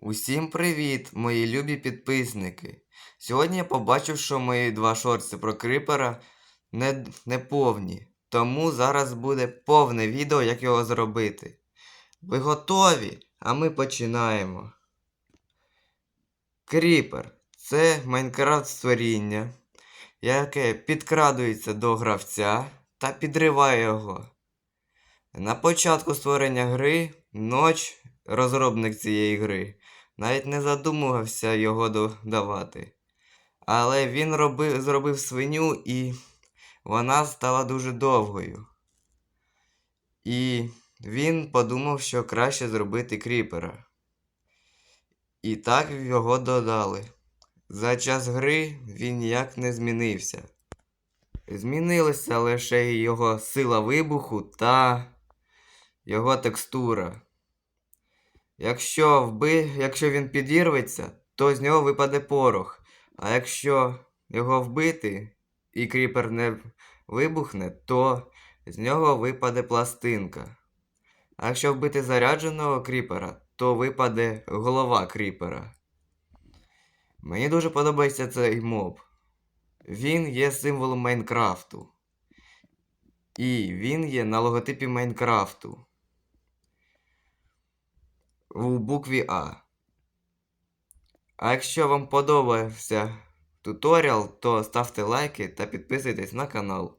Усім привіт, мої любі підписники. Сьогодні я побачив, що мої два шорти про крипера не, не повні. Тому зараз буде повне відео, як його зробити. Ви готові? А ми починаємо. Кріпер це Майнкрафт створіння, яке підкрадується до гравця та підриває його. На початку створення гри ноч розробник цієї гри навіть не задумувався його додавати. Але він робив, зробив свиню і вона стала дуже довгою. І він подумав, що краще зробити кріпера. І так його додали. За час гри він ніяк не змінився. Змінилася лише його сила вибуху та його текстура. Якщо, вби... якщо він підірветься, то з нього випаде порох. А якщо його вбити і кріпер не вибухне, то з нього випаде пластинка. А якщо вбити зарядженого кріпера, то випаде голова кріпера. Мені дуже подобається цей моб. Він є символом Майнкрафту. І він є на логотипі Майнкрафту у букві А. А якщо вам подобався туторіал, то ставте лайки та підписуйтесь на канал.